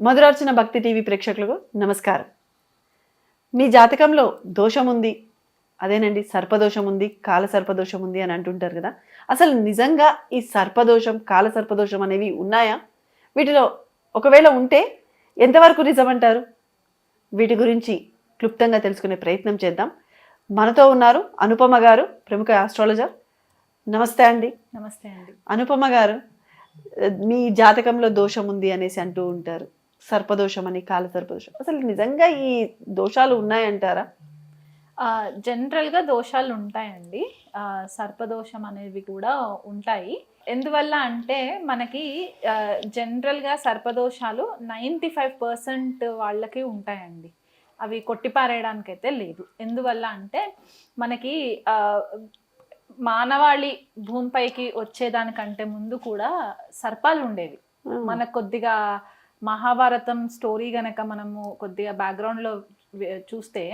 మధురార్చన భక్తి టీవీ ప్రేక్షకులకు నమస్కారం. మీ జాతకంలో దోషం ఉంది. అదేనండి సర్పదోషం ఉంది కాల సర్పదోషం ఉంది అని అంటుంటారు కదా. అసలు నిజంగా ఈ సర్పదోషం కాల సర్పదోషం అనేవి ఉన్నాయా? వీటిలో ఒకవేళ ఉంటే ఎంతవరకు నిజమంటారు వీటి గురించి క్లుప్తంగా తెలుసుకునే ప్రయత్నం చేద్దాం. మనతో ఉన్నారు అనుపమ గారు ప్రముఖ ఆస్ట్రాలజర్ నమస్తే అండి. నమస్తే అండి. అనుపమ గారు మీ జాతకంలో దోషం ఉంది అనేసి అంటూ ఉంటారు. సర్పదోషం అని కాల సర్పదోషం. అసలు నిజంగా ఈ దోషాలు ఉన్నాయంటారా? జనరల్గా దోషాలు ఉంటాయండి. సర్పదోషం అనేవి కూడా ఉంటాయి. ఎందువల్ల అంటే మనకి జనరల్గా సర్పదోషాలు నైంటీ ఫైవ్ పర్సెంట్ వాళ్ళకి ఉంటాయండి. అవి కొట్టిపారేయడానికి అయితే లేదు. ఎందువల్ల అంటే మనకి మానవాళి భూమిపైకి వచ్చేదానికంటే ముందు కూడా సర్పాలు ఉండేవి మనకు కొద్దిగా మహాభారతం స్టోరీ గనక మనము కొద్దిగా బ్యాక్గ్రౌండ్లో చూస్తే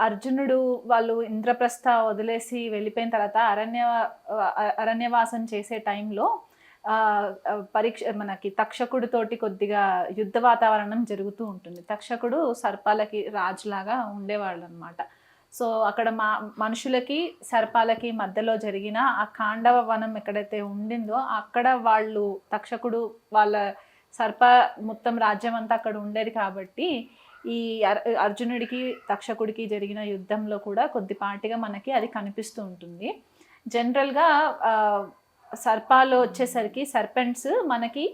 అర్జునుడు వాళ్ళు ఇంద్రప్రస్థ వదిలేసి వెళ్ళిపోయిన తర్వాత అరణ్య అరణ్యవాసం చేసే టైంలో పరీక్ష మనకి తక్షకుడితోటి కొద్దిగా యుద్ధ వాతావరణం జరుగుతూ ఉంటుంది. తక్షకుడు సర్పాలకి రాజులాగా ఉండేవాళ్ళు అనమాట సో అక్కడ మా మనుషులకి సర్పాలకి మధ్యలో జరిగిన ఆ కాండవ వనం ఎక్కడైతే ఉండిందో అక్కడ వాళ్ళు తక్షకుడు వాళ్ళ సర్ప మొత్తం రాజ్యం అంతా అక్కడ ఉండేది కాబట్టి ఈ అర్- అర్జునుడికి తక్షకుడికి జరిగిన యుద్ధంలో కూడా కొద్దిపాటిగా మనకి అది కనిపిస్తూ ఉంటుంది. జనరల్గా సర్పాలు వచ్చేసరికి సర్పెంట్స్ మనకి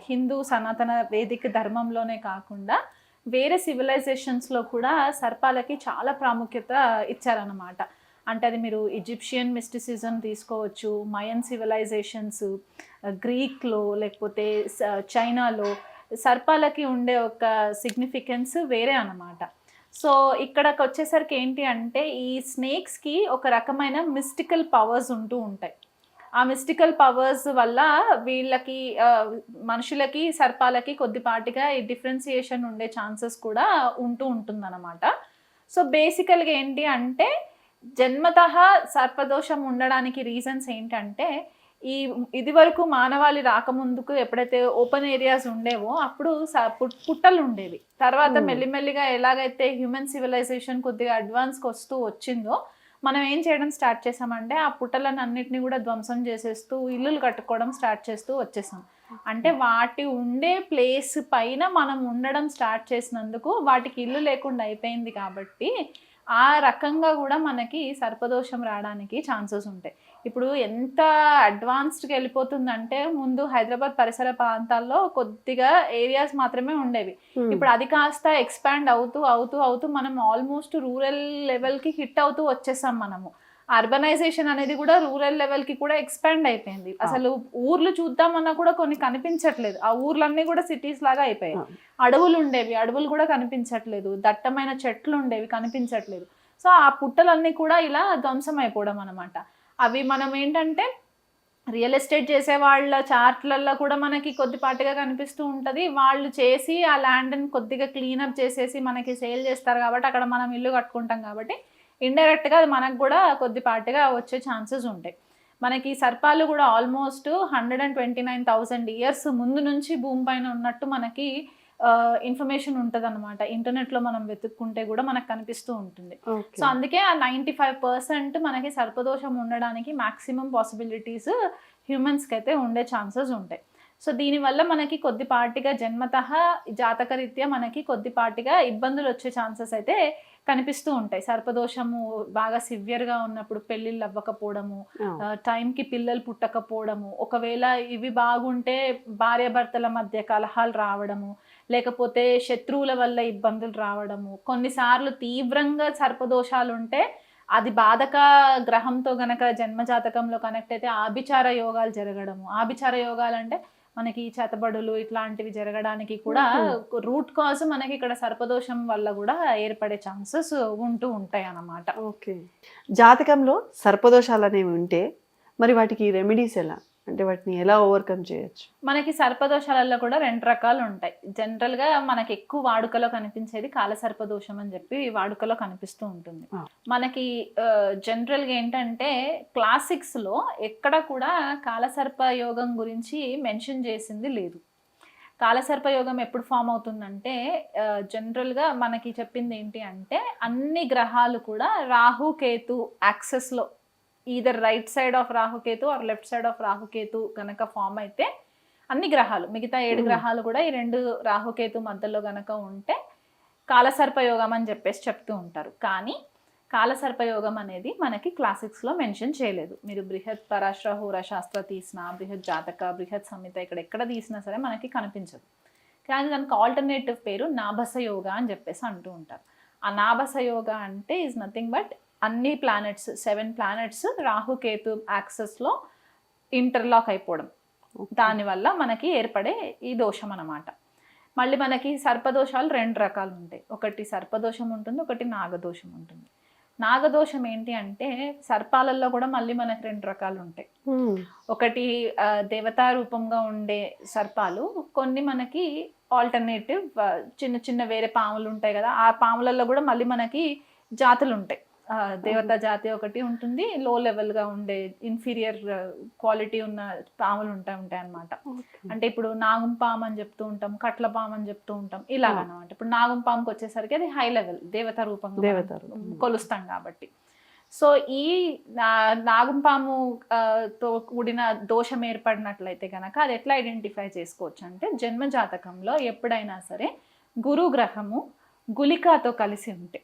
హిందూ సనాతన వేదిక ధర్మంలోనే కాకుండా వేరే సివిలైజేషన్స్లో కూడా సర్పాలకి చాలా ప్రాముఖ్యత ఇచ్చారన్నమాట. అంటే అది మీరు ఈజిప్షియన్ మిస్టిసిజం తీసుకోవచ్చు మయన్ సివిలైజేషన్స్ గ్రీక్లో లేకపోతే చైనాలో సర్పాలకి ఉండే ఒక సిగ్నిఫికెన్స్ వేరే అన్నమాట. సో ఇక్కడకి వచ్చేసరికి ఏంటి అంటే ఈ స్నేక్స్కి ఒక రకమైన మిస్టికల్ పవర్స్ ఉంటూ ఉంటాయి. ఆ మిస్టికల్ పవర్స్ వల్ల వీళ్ళకి uh, మనుషులకి సర్పాలకి కొద్దిపాటిగా ఈ డిఫరెన్సియేషన్ ఉండే ఛాన్సెస్ కూడా ఉంటూ ఉంటుందన్నమాట. సో బేసికల్గా ఏంటి అంటే జన్మత సర్పదోషం ఉండడానికి రీజన్స్ ఏంటంటే ఈ ఇది వరకు మానవాళి రాకముందుకు ఎప్పుడైతే ఓపెన్ ఏరియాస్ ఉండేవో అప్పుడు పుట్టలు ఉండేవి. తర్వాత Hmm. మెల్లిమెల్లిగా ఎలాగైతే హ్యూమన్ సివిలైజేషన్ కొద్దిగా అడ్వాన్స్కి వస్తూ వచ్చిందో మనం ఏం చేయడం స్టార్ట్ చేసామంటే ఆ పుట్టలను అన్నిటిని కూడా ధ్వంసం చేసేస్తూ ఇల్లులు కట్టుకోవడం స్టార్ట్ చేస్తూ వచ్చేసాం. అంటే వాటి ఉండే ప్లేస్ పైన మనం ఉండడం స్టార్ట్ చేసినందుకు వాటికి ఇల్లు లేకుండా అయిపోయింది కాబట్టి ఆ రకంగా కూడా మనకి సర్పదోషం రావడానికి ఛాన్సెస్ ఉంటాయి. ఇప్పుడు ఎంత అడ్వాన్స్డ్కి వెళ్ళిపోతుందంటే ముందు హైదరాబాద్ పరిసర ప్రాంతాల్లో కొద్దిగా ఏరియాస్ మాత్రమే ఉండేవి. ఇప్పుడు అది కాస్త ఎక్స్పాండ్ అవుతూ అవుతూ అవుతూ మనం ఆల్మోస్ట్ రూరల్ లెవెల్కి హిట్ అవుతూ వచ్చేసాం మనము. అర్బనైజేషన్ అనేది కూడా రూరల్ లెవెల్కి కూడా ఎక్స్పాండ్ అయిపోయింది. అసలు ఊర్లు చూద్దామన్నా కూడా కొన్ని కనిపించట్లేదు. ఆ ఊర్లన్నీ కూడా సిటీస్ లాగా అయిపోయాయి. అడవులు ఉండేవి అడవులు కూడా కనిపించట్లేదు. దట్టమైన చెట్లు ఉండేవి కనిపించట్లేదు. సో ఆ పుట్టలన్నీ కూడా ఇలా ధ్వంసం అయిపోవడం అనమాట అవి మనం ఏంటంటే రియల్ ఎస్టేట్ చేసే వాళ్ళ చార్ట్లలో కూడా మనకి కొద్దిపాటిగా కనిపిస్తూ ఉంటుంది. వాళ్ళు చేసి ఆ ల్యాండ్ని కొద్దిగా క్లీనప్ చేసేసి మనకి సేల్ చేస్తారు కాబట్టి అక్కడ మనం ఇల్లు కట్టుకుంటాం కాబట్టి ఇండైరెక్ట్గా అది మనకు కూడా కొద్దిపాటిగా వచ్చే ఛాన్సెస్ ఉంటాయి. మనకి సర్పాలు కూడా almost hundred and twenty nine thousand years ముందు నుంచి భూమి పైన ఉన్నట్టు మనకి ఇన్ఫర్మేషన్ ఉంటుంది అనమాట ఇంటర్నెట్లో మనం వెతుక్కుంటే కూడా మనకు కనిపిస్తూ ఉంటుంది. సో అందుకే ఆ నైంటీ ఫైవ్ పర్సెంట్ మనకి సర్పదోషం ఉండడానికి మాక్సిమం పాసిబిలిటీస్ హ్యూమన్స్కి అయితే ఉండే ఛాన్సెస్ ఉంటాయి. సో దీనివల్ల మనకి కొద్దిపాటిగా జన్మత జాతకరీత్యా మనకి కొద్దిపాటిగా ఇబ్బందులు వచ్చే ఛాన్సెస్ అయితే కనిపిస్తూ ఉంటాయి. సర్పదోషము బాగా సివియర్గా ఉన్నప్పుడు పెళ్ళిళ్ళు అవ్వకపోవడము టైంకి పిల్లలు పుట్టకపోవడము ఒకవేళ ఇవి బాగుంటే భార్యాభర్తల మధ్య కలహాలు రావడము లేకపోతే శత్రువుల వల్ల ఇబ్బందులు రావడము కొన్నిసార్లు తీవ్రంగా సర్పదోషాలు ఉంటే అది బాధక గ్రహంతో గనక జన్మజాతకంలో కనెక్ట్ అయితే ఆభిచార యోగాలు జరగడము. ఆభిచార యోగాలు అంటే మనకి చేతబడులు ఇట్లాంటివి జరగడానికి కూడా రూట్ కాజ్ మనకి ఇక్కడ సర్పదోషం వల్ల కూడా ఏర్పడే ఛాన్సెస్ ఉంటూ ఉంటాయి అన్నమాట. ఓకే. జాతకంలో సర్పదోషాలు అనేవి ఉంటే మరి వాటికి రెమెడీస్ ఎలా? అంటే వాటిని ఎలా ఓవర్కమ్ చేయొచ్చు? మనకి సర్పదోషాలలో కూడా రెండు రకాలు ఉంటాయి. జనరల్గా మనకి ఎక్కువ వాడుకలో కనిపించేది కాల సర్పదోషం అని చెప్పి వాడుకలో కనిపిస్తూ ఉంటుంది. మనకి జనరల్గా ఏంటంటే క్లాసిక్స్లో ఎక్కడ కూడా కాలసర్ప యోగం గురించి మెన్షన్ చేసింది లేదు. కాలసర్పయోగం ఎప్పుడు ఫామ్ అవుతుందంటే జనరల్గా మనకి చెప్పింది ఏంటి అంటే అన్ని గ్రహాలు కూడా Rahu Ketu యాక్సెస్లో either right side of Rahu Ketu or left side of Rahu Ketu కనుక ఫామ్ అయితే అన్ని గ్రహాలు మిగతా ఏడు Hmm. గ్రహాలు కూడా ఈ రెండు రాహుకేతు మధ్యలో గనక ఉంటే కాలసర్పయోగం అని చెప్పేసి చెప్తూ ఉంటారు. కానీ కాలసర్పయోగం అనేది మనకి క్లాసిక్స్లో మెన్షన్ చేయలేదు. మీరు బృహత్ పరాశ్ర హోర శాస్త్ర తీసినా బృహత్ జాతక బృహత్ సంహిత ఇక్కడ ఎక్కడ తీసినా సరే మనకి కనిపించదు. కానీ దానికి ఆల్టర్నేటివ్ పేరు నాభస యోగా అని చెప్పేసి అంటూ ఉంటారు. ఆ నాభస యోగా అంటే ఈజ్ నథింగ్ బట్ అన్ని planets seven planets Rahu Ketu యాక్సెస్లో interlock అయిపోవడం. దానివల్ల మనకి ఏర్పడే ఈ దోషం అన్నమాట. మళ్ళీ మనకి సర్పదోషాలు రెండు రకాలు ఉంటాయి. ఒకటి సర్పదోషం ఉంటుంది ఒకటి నాగదోషం ఉంటుంది. నాగదోషం ఏంటి అంటే సర్పాలలో కూడా మళ్ళీ మనకి రెండు రకాలు ఉంటాయి. ఒకటి దేవతా రూపంగా ఉండే సర్పాలు కొన్ని మనకి ఆల్టర్నేటివ్ చిన్న చిన్న వేరే పాములు ఉంటాయి కదా ఆ పాములలో కూడా మళ్ళీ మనకి జాతులు ఉంటాయి. దేవతా జాతి ఒకటి ఉంటుంది. లో లెవెల్గా ఉండే ఇన్ఫీరియర్ క్వాలిటీ ఉన్న పాములు ఉంటాయి ఉంటాయి అన్నమాట అంటే ఇప్పుడు నాగం పాము అని చెప్తూ ఉంటాం కట్ల పాము అని చెప్తూ ఉంటాం ఇలా ఆ. అన్నమాట ఇప్పుడు నాగం పాముకి వచ్చేసరికి అది హై లెవెల్ దేవత రూపంగా దేవతా రూపం. కొలుస్తాం కాబట్టి. సో ఈ నా- నాగం పాము ఆ, తో కూడిన దోషం ఏర్పడినట్లయితే కనుక అది ఎట్లా ఐడెంటిఫై చేసుకోవచ్చు అంటే జన్మ జాతకంలో ఎప్పుడైనా సరే గురు గ్రహము గులికాతో కలిసి ఉంటే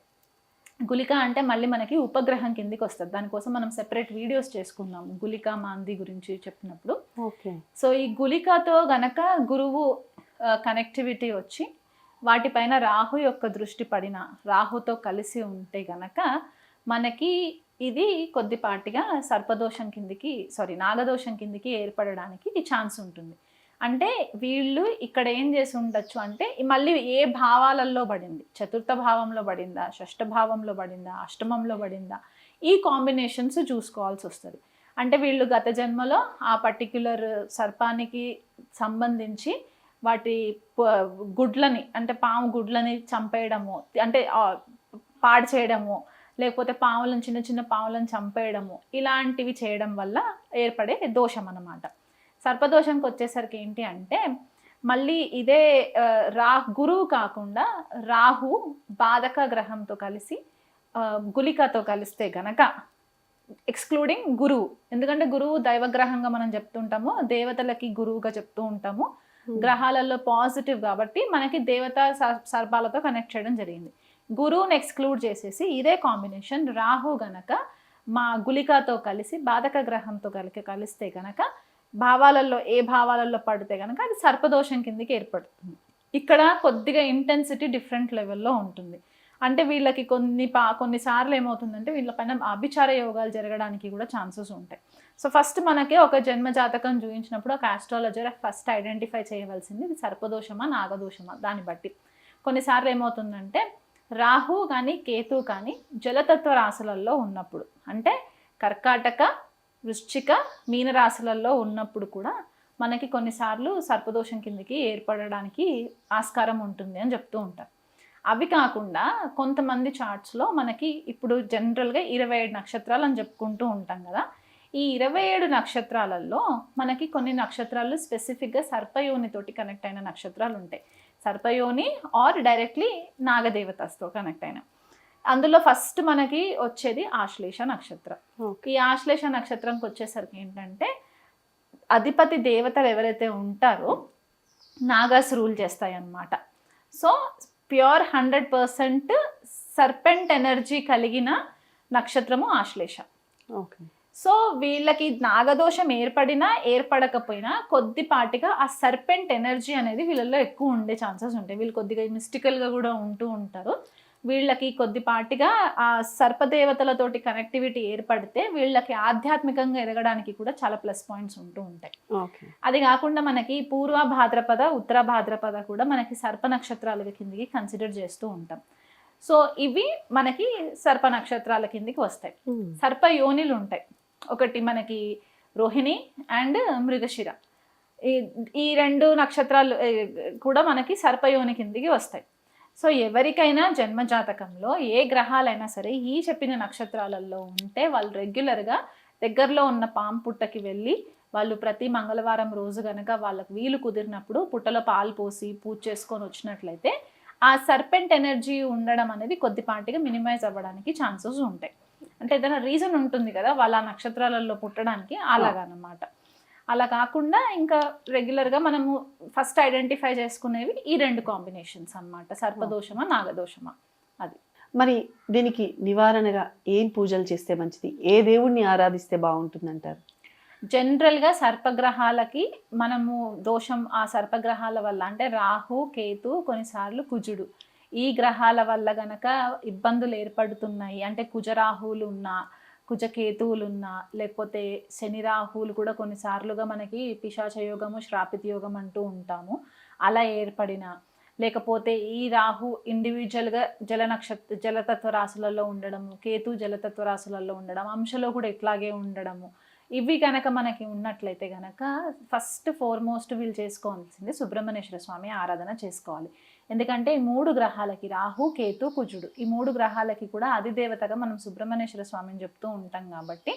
గులిక అంటే మళ్ళీ మనకి ఉపగ్రహం కిందికి వస్తుంది. దానికోసం మనం సెపరేట్ వీడియోస్ చేసుకున్నాము గులిక మాంది గురించి చెప్పినప్పుడు. ఓకే. సో ఈ గులికతో గనక గురువు కనెక్టివిటీ వచ్చి వాటిపైన రాహు యొక్క దృష్టి పడిన రాహుతో కలిసి ఉంటే గనక మనకి ఇది కొద్దిపాటిగా సర్పదోషం కిందికి సారీ నాగదోషం కిందికి ఏర్పడడానికి ఛాన్స్ ఉంటుంది. అంటే వీళ్ళు ఇక్కడ ఏం చేసి ఉండొచ్చు అంటే మళ్ళీ ఏ భావాలలో పడింది? చతుర్థ భావంలో పడిందా? షష్ఠ భావంలో పడిందా? అష్టమంలో పడిందా? ఈ కాంబినేషన్స్ చూసుకోవాల్సి వస్తుంది. అంటే వీళ్ళు గత జన్మలో ఆ పర్టిక్యులర్ సర్పానికి సంబంధించి వాటి ప- గుడ్లని అంటే పాము గుడ్లని చంపేయడము అంటే పాడు చేయడము లేకపోతే పాములను చిన్న చిన్న పాములను చంపేయడము ఇలాంటివి చేయడం వల్ల ఏర్పడే దోషం అన్నమాట సర్పదోషంకి వచ్చేసరికి ఏంటి అంటే మళ్ళీ ఇదే రా గురువు కాకుండా రాహు బాధక గ్రహంతో కలిసి గులికతో కలిస్తే గనక ఎక్స్క్లూడింగ్ గురువు. ఎందుకంటే గురువు దైవగ్రహంగా మనం చెప్తుంటాము దేవతలకి గురువుగా చెప్తూ ఉంటాము. గ్రహాలలో పాజిటివ్ కాబట్టి మనకి దేవత సర్- సర్పాలతో కనెక్ట్ చేయడం జరిగింది. గురువుని ఎక్స్క్లూడ్ చేసేసి ఇదే కాంబినేషన్ రాహు గనక మా గులికతో కలిసి బాధక గ్రహంతో కలిసి కలిస్తే గనక భావాలలో ఏ భావాలలో పడితే కనుక అది సర్పదోషం కిందకి ఏర్పడుతుంది. ఇక్కడ కొద్దిగా ఇంటెన్సిటీ డిఫరెంట్ లెవెల్లో ఉంటుంది. అంటే వీళ్ళకి కొన్ని పా కొన్నిసార్లు ఏమవుతుందంటే వీళ్ళపైన అభిచార యోగాలు జరగడానికి కూడా ఛాన్సెస్ ఉంటాయి. సో ఫస్ట్ మనకి ఒక జన్మ జాతకం చూపించినప్పుడు ఒక ఆస్ట్రాలజర్ ఫస్ట్ ఐడెంటిఫై చేయవలసింది ఇది సర్పదోషమా నాగదోషమా దాన్ని బట్టి. కొన్నిసార్లు ఏమవుతుందంటే రాహు కానీ కేతు కానీ జలతత్వ రాశులలో ఉన్నప్పుడు అంటే కర్కాటక వృశ్చిక మీనరాశులలో ఉన్నప్పుడు కూడా మనకి కొన్నిసార్లు సర్పదోషం కిందకి ఏర్పడడానికి ఆస్కారం ఉంటుంది అని చెప్తూ ఉంటారు. అవి కాకుండా కొంతమంది చార్ట్స్లో మనకి ఇప్పుడు జనరల్గా ఇరవై ఏడు నక్షత్రాలు అని చెప్పుకుంటూ ఉంటాం కదా. ఈ ఇరవై ఏడు నక్షత్రాలలో మనకి కొన్ని నక్షత్రాలు స్పెసిఫిక్గా సర్పయోనితోటి కనెక్ట్ అయిన నక్షత్రాలు ఉంటాయి. సర్పయోని ఆర్ డైరెక్ట్లీ నాగదేవతస్తో కనెక్ట్ అయిన. అందులో ఫస్ట్ మనకి వచ్చేది ఆశ్లేష నక్షత్రం. ఈ ఆశ్లేష నక్షత్రంకి వచ్చేసరికి ఏంటంటే అధిపతి దేవతలు ఎవరైతే ఉంటారో నాగాస్ రూల్ చేస్తాయి అన్నమాట so pure hundred percent serpent energy కలిగిన నక్షత్రము ఆశ్లేష. ఓకే. సో వీళ్ళకి నాగదోషం ఏర్పడినా ఏర్పడకపోయినా కొద్దిపాటిగా ఆ సర్పెంట్ ఎనర్జీ అనేది వీళ్ళల్లో ఎక్కువ ఉండే ఛాన్సెస్ ఉంటాయి. వీళ్ళు కొద్దిగా మిస్టికల్గా కూడా ఉంటూ ఉంటారు. వీళ్ళకి కొద్దిపాటిగా ఆ సర్పదేవతలతోటి కనెక్టివిటీ ఏర్పడితే వీళ్ళకి ఆధ్యాత్మికంగా ఎదగడానికి కూడా చాలా ప్లస్ పాయింట్స్ ఉంటూ ఉంటాయి. అది కాకుండా మనకి పూర్వ భాద్రపద ఉత్తర భాద్రపద కూడా మనకి సర్ప నక్షత్రాల కిందికి కన్సిడర్ చేస్తూ ఉంటాం. సో ఇవి మనకి సర్ప నక్షత్రాల కిందికి వస్తాయి. ఉమ్. సర్ప యోనిలు ఉంటాయి. ఒకటి మనకి రోహిణి అండ్ మృగశిర. ఈ ఈ రెండు నక్షత్రాలు కూడా మనకి సర్పయోని కిందికి వస్తాయి. సో ఎవరికైనా జన్మ జాతకంలో ఏ గ్రహాలైనా సరే ఈ చెప్పిన నక్షత్రాలలో ఉంటే వాళ్ళు రెగ్యులర్గా దగ్గరలో ఉన్న పాము పుట్టకి వెళ్ళి వాళ్ళు ప్రతి మంగళవారం రోజు గనక వాళ్ళకి వీలు కుదిరినప్పుడు పుట్టలో పాలు పోసి పూజ చేసుకొని వచ్చినట్లయితే ఆ సర్పెంట్ ఎనర్జీ ఉండడం అనేది కొద్దిపాటిగా మినిమైజ్ అవ్వడానికి ఛాన్సెస్ ఉంటాయి. అంటే ఏదైనా రీజన్ ఉంటుంది కదా వాళ్ళ ఆ నక్షత్రాలలో పుట్టడానికి అలాగనమాట. అలా కాకుండా ఇంకా రెగ్యులర్గా మనము ఫస్ట్ ఐడెంటిఫై చేసుకునేవి ఈ రెండు కాంబినేషన్స్ అన్నమాట. సర్పదోషమా నాగదోషమా అది. మరి దీనికి నివారణగా ఏం పూజలు చేస్తే మంచిది? ఏ దేవుణ్ణి ఆరాధిస్తే బాగుంటుందంటారు? జనరల్గా సర్పగ్రహాలకి మనము దోషం ఆ సర్పగ్రహాల వల్ల అంటే రాహు కేతు కొన్నిసార్లు కుజుడు. ఈ గ్రహాల వల్ల గనక ఇబ్బందులు ఏర్పడుతున్నాయి అంటే కుజరాహువులు ఉన్నా కుజకేతువులున్నా లేకపోతే శని రాహువులు కూడా కొన్నిసార్లుగా మనకి పిశాచ యోగము శ్రాపిత యోగం అంటూ ఉంటాము. అలా ఏర్పడిన లేకపోతే ఈ రాహు ఇండివిజువల్గా జల నక్షత్ర జలతత్వ రాశులలో ఉండడము కేతు జలతత్వ రాశులలో ఉండడం అంశలో కూడా ఇట్లాగే ఉండడము. ఇవి కనుక మనకి ఉన్నట్లయితే కనుక ఫస్ట్ ఫోర్మోస్ట్ వీళ్ళు చేసుకోవాల్సింది సుబ్రహ్మణ్యేశ్వర స్వామి ఆరాధన చేసుకోవాలి. ఎందుకంటే ఈ మూడు గ్రహాలకి రాహు కేతు కుజుడు. ఈ మూడు గ్రహాలకి కూడా అధిదేవతగా మనం సుబ్రహ్మణ్యేశ్వర స్వామిని చెప్తూ ఉంటాం కాబట్టి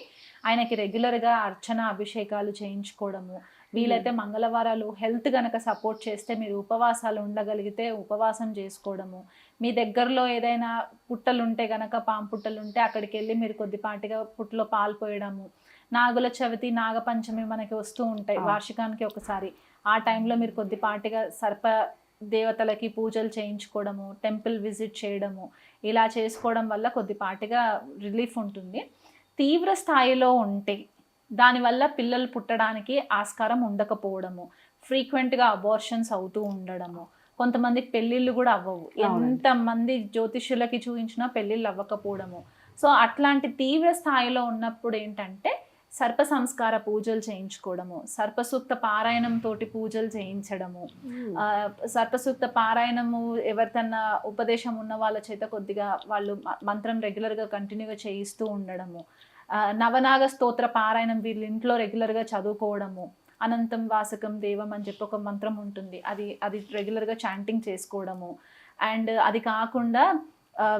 ఆయనకి రెగ్యులర్గా అర్చన అభిషేకాలు చేయించుకోవడము. వీలైతే మంగళవారాలు హెల్త్ గనక సపోర్ట్ చేస్తే మీరు ఉపవాసాలు ఉండగలిగితే ఉపవాసం చేసుకోవడము. మీ దగ్గరలో ఏదైనా పుట్టలు ఉంటే గనక పాము పుట్టలు ఉంటే అక్కడికి వెళ్ళి మీరు కొద్దిపాటిగా పుట్టలో పాలు పోయడము. నాగుల చవితి నాగపంచమి మనకి వస్తూ ఉంటాయి. వార్షికానికి ఒకసారి. ఆ టైంలో మీరు కొద్దిపాటిగా సర్ప దేవతలకి పూజలు చేయించుకోవడము టెంపుల్ విజిట్ చేయడము ఇలా చేసుకోవడం వల్ల కొద్దిపాటిగా రిలీఫ్ ఉంటుంది. తీవ్ర స్థాయిలో ఉంటే దానివల్ల పిల్లలు పుట్టడానికి ఆస్కారం ఉండకపోవడము ఫ్రీక్వెంట్గా అబార్షన్స్ అవుతూ ఉండడము. కొంతమందికి పెళ్ళిళ్ళు కూడా అవ్వవు. ఎంతమంది జ్యోతిష్యులకి చూపించినా పెళ్ళిళ్ళు అవ్వకపోవడము. సో అట్లాంటి తీవ్ర స్థాయిలో ఉన్నప్పుడు ఏంటంటే సర్ప సంస్కార పూజలు చేయించుకోవడము సర్పసూక్త పారాయణం తోటి పూజలు చేయించడము ఆ, సర్పసూక్త పారాయణము ఎవరికన్నా ఉపదేశం ఉన్న వాళ్ళ చేత కొద్దిగా వాళ్ళు మంత్రం రెగ్యులర్గా కంటిన్యూగా చేయిస్తూ ఉండడము నవనాగ స్తోత్ర పారాయణం వీళ్ళ ఇంట్లో రెగ్యులర్గా చదువుకోవడము అనంతం వాసకం దేవం అని చెప్పి ఒక మంత్రం ఉంటుంది. అది అది రెగ్యులర్గా చాంటింగ్ చేసుకోవడము. అండ్ అది కాకుండా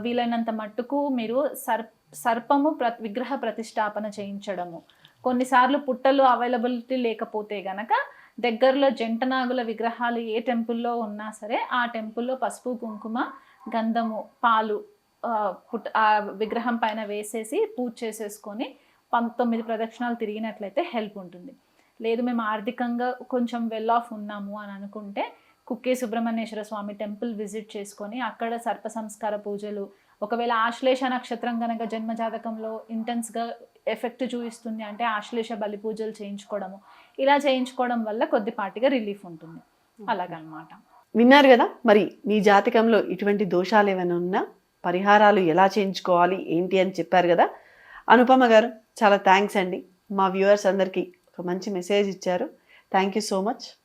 వీలైనంత మట్టుకు మీరు సర్ సర్పము ప్ర విగ్రహ ప్రతిష్టాపన చేయించడము. కొన్నిసార్లు పుట్టలు అవైలబిలిటీ లేకపోతే గనక దగ్గరలో జంటనాగుల విగ్రహాలు ఏ టెంపుల్లో ఉన్నా సరే ఆ టెంపుల్లో పసుపు కుంకుమ గంధము పాలు పుట్ పుట్ట ఆ విగ్రహం పైన వేసేసి పూజ చేసేసుకొని పంతొమ్మిది ప్రదక్షిణాలు తిరిగినట్లయితే హెల్ప్ ఉంటుంది. లేదు మేము ఆర్థికంగా కొంచెం వెల్ ఆఫ్ ఉన్నాము అని అనుకుంటే కుక్కే సుబ్రహ్మణ్యేశ్వర స్వామి టెంపుల్ విజిట్ చేసుకొని అక్కడ సర్ప సంస్కార పూజలు. ఒకవేళ ఆశ్లేష నక్షత్రం కనుక జన్మజాతకంలో ఇంటెన్స్గా ఎఫెక్ట్ చూపిస్తుంది అంటే ఆశ్లేష బలి పూజలు చేయించుకోవడము. ఇలా చేయించుకోవడం వల్ల కొద్దిపాటిగా రిలీఫ్ ఉంటుంది. అలాగనమాట. విన్నారు కదా మరి మీ జాతకంలో ఇటువంటి దోషాలు ఏమైనా ఉన్నా పరిహారాలు ఎలా చేయించుకోవాలి ఏంటి అని చెప్పారు కదా. అనుపమ గారు చాలా థ్యాంక్స్ అండి. మా వ్యూవర్స్ అందరికీ ఒక మంచి మెసేజ్ ఇచ్చారు. Thank you so much